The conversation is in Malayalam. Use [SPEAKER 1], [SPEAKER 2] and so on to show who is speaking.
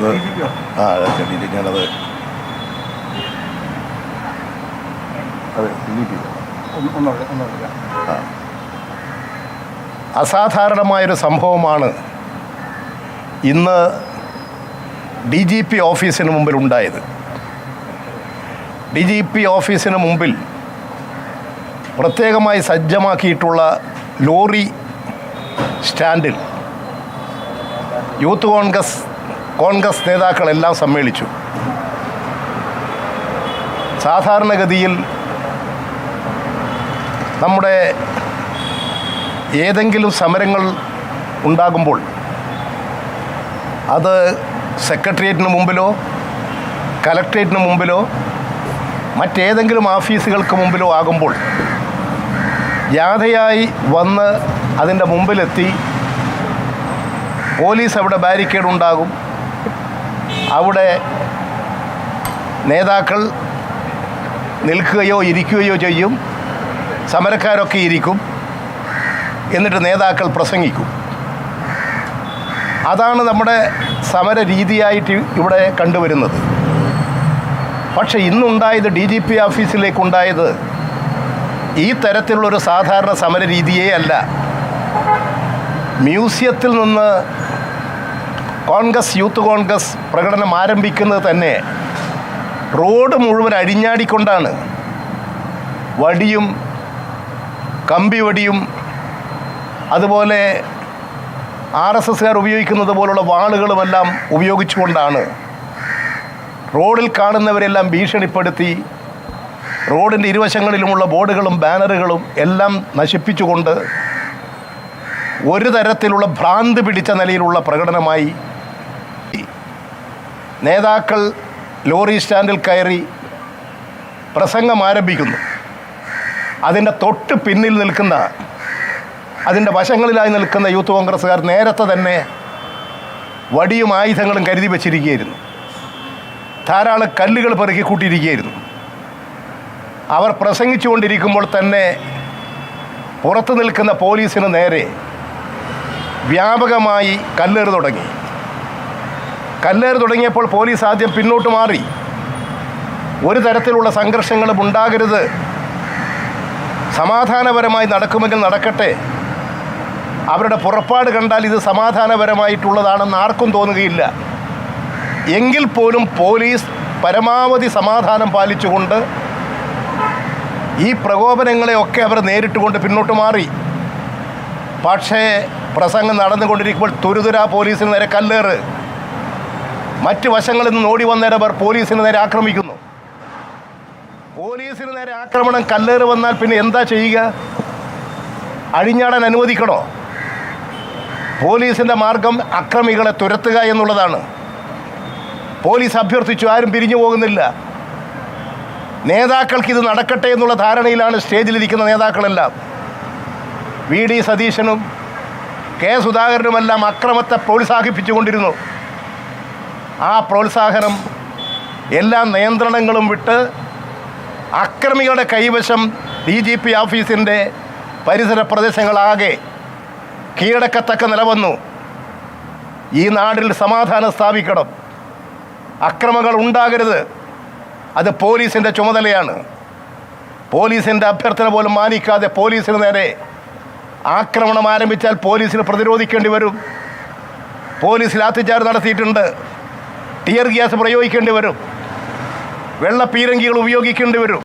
[SPEAKER 1] അത് ആ ശരി ഞാനത് അതെ
[SPEAKER 2] ഒന്നുകൂടെ
[SPEAKER 1] അസാധാരണമായൊരു സംഭവമാണ് ഇന്ന് ഡി ജി പി ഓഫീസിന് മുമ്പിൽ ഉണ്ടായത്. ഡി ജി പി ഓഫീസിന് മുമ്പിൽ പ്രത്യേകമായി സജ്ജമാക്കിയിട്ടുള്ള ലോറി സ്റ്റാൻഡിൽ യൂത്ത് കോൺഗ്രസ് കോൺഗ്രസ് നേതാക്കളെല്ലാം സമ്മേളിച്ചു. സാധാരണഗതിയിൽ നമ്മുടെ ഏതെങ്കിലും സമരങ്ങൾ ഉണ്ടാകുമ്പോൾ അത് സെക്രട്ടേറിയറ്റിന് മുമ്പിലോ കലക്ട്രേറ്റിന് മുമ്പിലോ മറ്റേതെങ്കിലും ഓഫീസുകൾക്ക് മുമ്പിലോ ആകുമ്പോൾ ജാഥയായി വന്ന് അതിന്റെ മുമ്പിലെത്തി പോലീസ് അവിടെ ബാരിക്കേഡ് ഉണ്ടാകും അവിടെ നേതാക്കൾ നിൽക്കുകയോ ഇരിക്കുകയോ ചെയ്യും. സമരക്കാരൊക്കെ ഇരിക്കും. എന്നിട്ട് നേതാക്കൾ പ്രസംഗിക്കും. അതാണ് നമ്മുടെ സമര രീതിയായിട്ട് ഇവിടെ കണ്ടുവരുന്നത്. പക്ഷേ ഇന്നുണ്ടായത് ഡി ജി പി ഓഫീസിലേക്കുണ്ടായത് ഈ തരത്തിലുള്ളൊരു സാധാരണ സമര രീതിയേ അല്ല. മ്യൂസിയത്തിൽ നിന്ന് കോൺഗ്രസ് യൂത്ത് കോൺഗ്രസ് പ്രകടനം ആരംഭിക്കുന്നത് തന്നെ റോഡ് മുഴുവൻ അഴിഞ്ഞാടിക്കൊണ്ടാണ്. വടിയും കമ്പിവടിയും അതുപോലെ ആർ എസ് എസ്സുകാർ ഉപയോഗിക്കുന്നത് പോലുള്ള വാളുകളുമെല്ലാം ഉപയോഗിച്ചുകൊണ്ടാണ്. റോഡിൽ കാണുന്നവരെല്ലാം ഭീഷണിപ്പെടുത്തി റോഡിന്റെ ഇരുവശങ്ങളിലുമുള്ള ബോർഡുകളും ബാനറുകളും എല്ലാം നശിപ്പിച്ചുകൊണ്ട് ഒരു തരത്തിലുള്ള ഭ്രാന്ത് പിടിച്ച നിലയിലുള്ള പ്രകടനമായി നേതാക്കൾ ലോറി സ്റ്റാൻഡിൽ കയറി പ്രസംഗം ആരംഭിക്കുന്നു. അതിന്റെ തൊട്ട് പിന്നിൽ നിൽക്കുന്ന അതിന്റെ വശങ്ങളിലായി നിൽക്കുന്ന യൂത്ത് കോൺഗ്രസ്സുകാർ നേരത്തെ തന്നെ വടിയും ആയുധങ്ങളും കരുതി വച്ചിരിക്കുകയായിരുന്നു. ധാരാളം കല്ലുകൾ പെറുക്കി കൂട്ടിയിരിക്കുകയായിരുന്നു. അവർ പ്രസംഗിച്ചുകൊണ്ടിരിക്കുമ്പോൾ തന്നെ പുറത്തു നിൽക്കുന്ന പോലീസിന് നേരെ വ്യാപകമായി കല്ലേറ് തുടങ്ങി. കല്ലേറ് തുടങ്ങിയപ്പോൾ പോലീസ് ആദ്യം പിന്നോട്ട് മാറി. ഒരു തരത്തിലുള്ള സംഘർഷങ്ങളും ഉണ്ടാകരുത്. സമാധാനപരമായി നടക്കുമെങ്കിൽ നടക്കട്ടെ. അവരുടെ പുറപ്പാട് കണ്ടാൽ ഇത് സമാധാനപരമായിട്ടുള്ളതാണെന്ന് ആർക്കും തോന്നുകയില്ല. എങ്കിൽ പോലും പോലീസ് പരമാവധി സമാധാനം പാലിച്ചുകൊണ്ട് ഈ പ്രകോപനങ്ങളെയൊക്കെ അവർ നേരിട്ടുകൊണ്ട് പിന്നോട്ട് മാറി. പക്ഷേ പ്രസംഗം നടന്നുകൊണ്ടിരിക്കുമ്പോൾ തുരുതുരാ പോലീസിന് നേരെ കല്ലേറ്. മറ്റ് വശങ്ങളിൽ നിന്ന് ഓടി വന്നവർ പോലീസിന് നേരെ ആക്രമിക്കുന്നു. പോലീസിന് നേരെ ആക്രമണം കല്ലേറ് വന്നാൽ പിന്നെ എന്താ ചെയ്യുക? അഴിഞ്ഞാടാൻ അനുവദിക്കണോ? പോലീസിന്റെ മാർഗം അക്രമികളെ തുരത്തുക എന്നുള്ളതാണ്. പോലീസ് അഭ്യർത്ഥിച്ചു ആരും പിരിഞ്ഞു പോകുന്നില്ല. നേതാക്കൾക്ക് ഇത് നടക്കട്ടെ എന്നുള്ള ധാരണയിലാണ് സ്റ്റേജിലിരിക്കുന്ന നേതാക്കളെല്ലാം. വി. ഡി. സതീശനും കെ. സുധാകരനുമെല്ലാം അക്രമത്തെ പ്രോത്സാഹിപ്പിച്ചുകൊണ്ടിരുന്നു ആ പ്രോത്സാഹനം എല്ലാ നിയന്ത്രണങ്ങളും വിട്ട് അക്രമികളുടെ കൈവശം ഡി ജി പി ഓഫീസിന്റെ പരിസര പ്രദേശങ്ങളാകെ കീഴടക്കത്തക്ക നില വന്നു ഈ നാടിൽ സമാധാനം സ്ഥാപിക്കണം. അക്രമങ്ങൾ ഉണ്ടാകരുത്. അത് പോലീസിന്റെ ചുമതലയാണ്. പോലീസിന്റെ അഭ്യർത്ഥന പോലും മാനിക്കാതെ പോലീസിന് നേരെ ആക്രമണം ആരംഭിച്ചാൽ പോലീസിന് പ്രതിരോധിക്കേണ്ടി വരും. പോലീസ് ലാത്തിച്ചാർജ് നടത്തിയിട്ടുണ്ട്. ടിയർ ഗ്യാസ് പ്രയോഗിക്കേണ്ടി വരും. വെള്ള പീരങ്കികൾ ഉപയോഗിക്കേണ്ടി വരും.